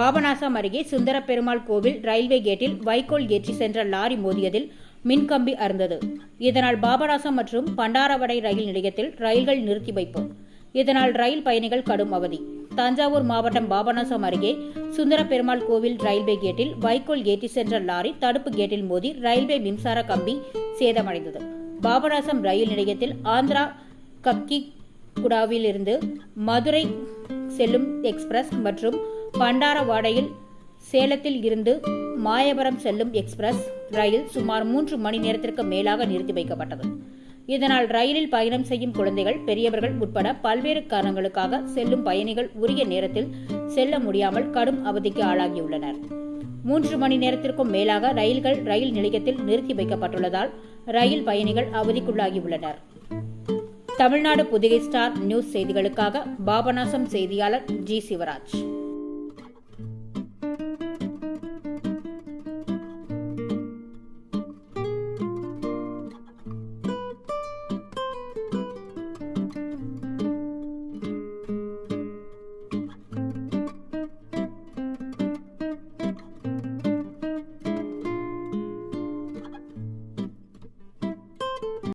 பாபநாசம் அருகே சுந்தர பெருமாள் கோவில் ரயில்வே கேட்டில் வைக்கோல் ஏற்றி சென்ற லாரி மோதியதில் மின்கம்பி அறுந்தது. இதனால் பாபநாசம் மற்றும் பண்டாரவடை ரயில் நிலையத்தில் ரயில்கள் நிறுத்தி வைப்பு. இதனால் ரயில் பயணிகள் கடும் அவதி. தஞ்சாவூர் மாவட்டம் பாபநாசம் அருகே சுந்தர பெருமாள் கோவில் ரயில்வே கேட்டில் வைக்கோல் ஏற்றி சென்ற லாரி தடுப்பு கேட்டில் மோதி ரயில்வே மின்சார கம்பி சேதமடைந்தது. பாபநாசம் ரயில் நிலையத்தில் ஆந்திரா கக்கி குடாவிலிருந்து மதுரை செல்லும் எக்ஸ்பிரஸ் மற்றும் பண்டாரவாடையில் சேலத்தில் இருந்து மாயபுரம் செல்லும் எக்ஸ்பிரஸ் ரயில் சுமார் மூன்று மணி நேரத்திற்கு மேலாக நிறுத்தி வைக்கப்பட்டது. இதனால் ரயிலில் பயணம் செய்யும் குழந்தைகள் பெரியவர்கள் உட்பட பல்வேறு காரணங்களுக்காக செல்லும் பயணிகள் உரிய நேரத்தில் செல்ல முடியாமல் கடும் அவதிக்கு ஆளாகியுள்ளனர். மூன்று மணி நேரத்திற்கும் மேலாக ரயில்கள் ரயில் நிலையத்தில் நிறுத்தி வைக்கப்பட்டுள்ளதால் ரயில் பயணிகள் அவதிக்குள்ளாகியுள்ளனர். தமிழ்நாடு புதுகை ஸ்டார் நியூஸ் செய்திகளுக்காக பாபநாசம் செய்தியாளர் ஜி சிவராஜ்.